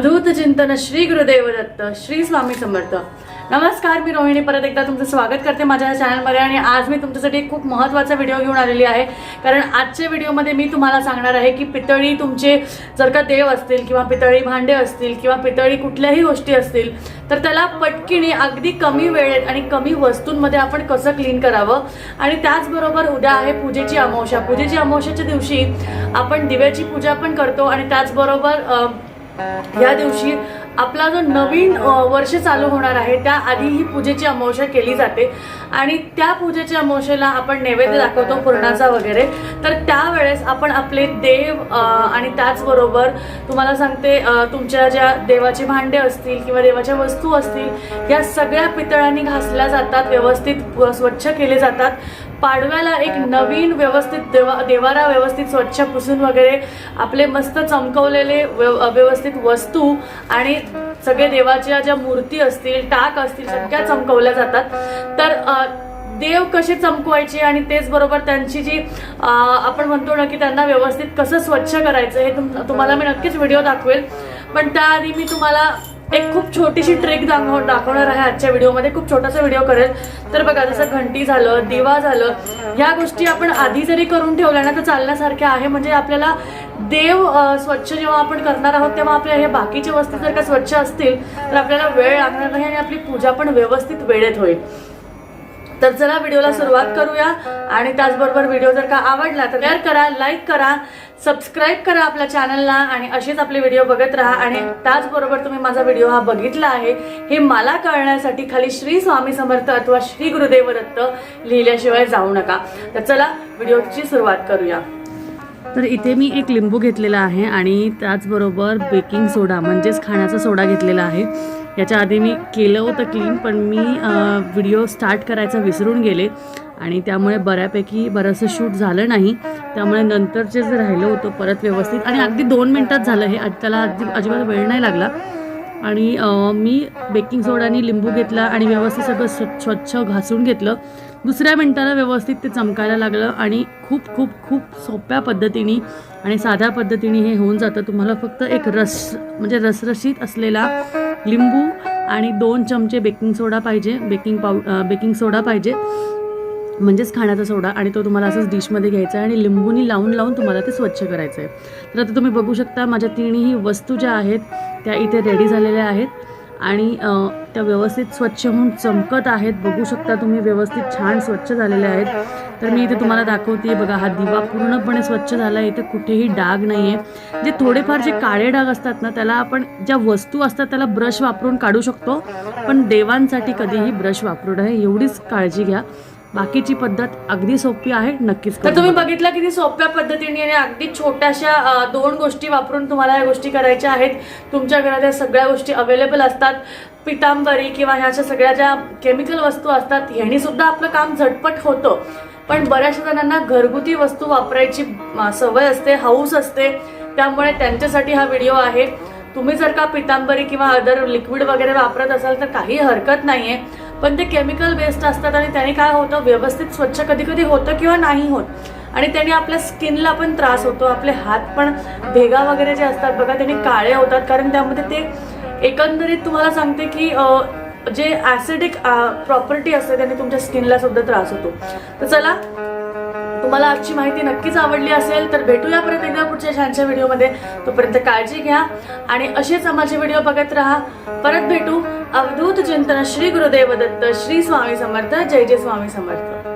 अवधूत चिंतन श्री गुरुदेव दत्त श्री स्वामी समर्थ. नमस्कार मी रोहिणी. परत एकदा तुमचं स्वागत करते माझ्या चॅनलमध्ये आणि आज मी तुमच्यासाठी खूप महत्त्वाचा व्हिडिओ घेऊन आलेली आहे. कारण आजच्या व्हिडिओमध्ये मी तुम्हाला सांगणार आहे की पितळी तुमचे जर का देव असतील किंवा पितळी भांडे असतील किंवा पितळी कुठल्याही गोष्टी असतील तर त्याला पटकीने अगदी कमी वेळेत आणि कमी वस्तूंमध्ये आपण कसं क्लीन करावं? आणि त्याचबरोबर उद्या आहे पूजेची अमावस्या. पूजेची अमावस्याच्या दिवशी आपण दिव्याची पूजा पण करतो आणि त्याचबरोबर या दिवशी आपला जो नवीन वर्ष चालू होणार आहे त्या आधी ही पूजेची अमावस्या केली जाते. आणि त्या पूजेच्या अमावस्येला आपण नैवेद्य दाखवतो पूर्णाचा वगैरे. तर त्यावेळेस आपण आपले देव आणि त्याचबरोबर तुम्हाला सांगते तुमच्या ज्या देवाचे भांडे असतील किंवा देवाच्या वस्तू असतील या सगळ्या पितळांनी घासल्या जातात व्यवस्थित स्वच्छ केले जातात. पाडव्याला एक नवीन व्यवस्थित देवा देवारा व्यवस्थित स्वच्छ पुसून वगैरे आपले मस्त चमकवलेले व्यव- व्यवस्थित वस्तू आणि सगळे देवाच्या ज्या मूर्ती असतील टाक असतील सगळ्या चमकवल्या जातात. तर देव कसे चमकवायचे आणि तेच बरोबर त्यांची जी आपण म्हणतो ना की त्यांना व्यवस्थित कसं स्वच्छ करायचं हे तुम तुम्हाला मी नक्कीच व्हिडिओ दाखवेल. पण त्याआधी मी तुम्हाला एक खूप छोटीशी ट्रिक दाखव दाखवणार आहे आजच्या व्हिडिओमध्ये. खूप छोटासा व्हिडिओ करेल. तर बघा जसं घंटी झालं दिवा झालं ह्या गोष्टी आपण आधी जरी करून ठेवल्या ना तर चालण्यासारख्या आहे. म्हणजे आपल्याला देव स्वच्छ जेव्हा आपण करणार आहोत तेव्हा आपल्या हे बाकीच्या वस्तू जर का स्वच्छ असतील तर आपल्याला वेळ लागणार नाही आणि आपली पूजा पण व्यवस्थित वेळेत होईल. तर चला व्हिडिओला सुरुवात करूया. आणि त्याचबरोबर व्हिडिओ जर का आवडला तर शेअर करा लाईक करा सबस्क्राईब करा आपल्या चॅनलला आणि असेच आपले व्हिडिओ बघत राहा. आणि त्याचबरोबर तुम्ही माझा व्हिडिओ हा बघितला आहे हे मला कळण्यासाठी खाली श्री स्वामी समर्थ अथवा श्री गुरुदेव दत्त लिहिल्याशिवाय जाऊ नका. तर चला व्हिडिओची सुरुवात करूया. तर इथे मी एक लिंबू घेतलेला आहे आणि त्याचबरोबर बेकिंग सोडा म्हणजेच खाण्याचा सोडा घेतलेला आहे. याच्या आधी मी केलं होतं क्लीन पण मी व्हिडिओ स्टार्ट करायचा विसरून गेले. आणि त्यामुळे बऱ्यापैकी बरंचसं शूट झालं नाही. त्यामुळे नंतरचे जे राहिलं होतं परत व्यवस्थित आणि अगदी दोन मिनटात झालं हे. त्याला अगदी अजिबात वेळ नाही लागला. आणि मी बेकिंग सोडा लिंबू घेतला आणि व्यवस्थित सगळं स्वच्छ स्वच्छ घासून घेतलं. दुसऱ्या मिनटाला व्यवस्थित ते चमकायला लागलं आणि खूप खूप खूप सोप्या पद्धतीने आणि साध्या पद्धतीने हे होऊन जातं. तुम्हाला फक्त एक रस म्हणजे रसरशीत असलेला लिंबू आणि दोन चमचे बेकिंग सोडा पाहिजे बेकिंग पाव बेकिंग सोडा पाहिजे. म्हणजेच खाण्याचा सोडा आणि तो तुम्हाला असंच डिशमध्ये घ्यायचा आहे आणि लिंबूनी लावून लावून तुम्हाला ते स्वच्छ करायचं आहे तर आता तुम्ही बघू शकता माझ्या तिन्ही वस्तू ज्या आहेत त्या इथे रेडी झालेल्या आहेत. आणि त्या व्यवस्थित स्वच्छ होऊन चमकत आहेत. बघू शकता तुम्ही व्यवस्थित छान स्वच्छ झालेल्या आहेत. तर मी इथे तुम्हाला दाखवते. बघा हा दिवा पूर्णपणे स्वच्छ झाला आहे इथे कुठेही डाग नाही आहे जे थोडेफार जे काळे डाग असतात ना त्याला आपण ज्या वस्तू असतात त्याला ब्रश वापरून काढू शकतो. पण देवांसाठी कधीही ब्रश वापरू नये. एवढीच काळजी घ्या. बाकीची पद्धत अगदी सोपी आहे नक्कीच तर तुम्ही बघा. बघितलं किती सोप्या पद्धतीने आणि अगदी छोट्याशा दोन गोष्टी वापरून तुम्हाला या गोष्टी करायच्या आहेत. तुमच्या घरात या सगळ्या गोष्टी अवेलेबल असतात. पितांबरी किंवा ह्याच्या सगळ्या ज्या केमिकल वस्तू असतात ह्यानी सुद्धा आपलं काम झटपट होतं. पण बऱ्याचशा जणांना घरगुती वस्तू वापरायची सवय असते हौस असते. त्यामुळे त्यांच्यासाठी हा व्हिडिओ आहे. तुम्ही जर का पितांबरी किंवा अदर लिक्विड वगैरे वापरत असाल तर काही हरकत नाहीये. पण ते केमिकल बेस्ड असतात आणि त्याने काय होतं व्यवस्थित स्वच्छ कधी कधी होतं किंवा नाही होत. आणि त्याने आपल्या स्किनला पण त्रास होतो आपले हात पण भेगा वगैरे जे असतात बघा त्याने काळे होतात. कारण त्यामध्ये ते एकंदरीत तुम्हाला सांगते की जे ऍसिडिक प्रॉपर्टी असते त्याने तुमच्या स्किनला सुद्धा त्रास होतो. तर चला तुम्हाला आजची माहिती नक्कीच आवडली असेल तर भेटूया परत एकदा पुढच्या छानच्या व्हिडिओमध्ये. तोपर्यंत काळजी घ्या आणि असेच आम्हाचे व्हिडिओ बघत राहा. परत भेटू. अवधूत चिंतन श्री गुरुदेव दत्त श्री स्वामी समर्थ जय जय स्वामी समर्थ.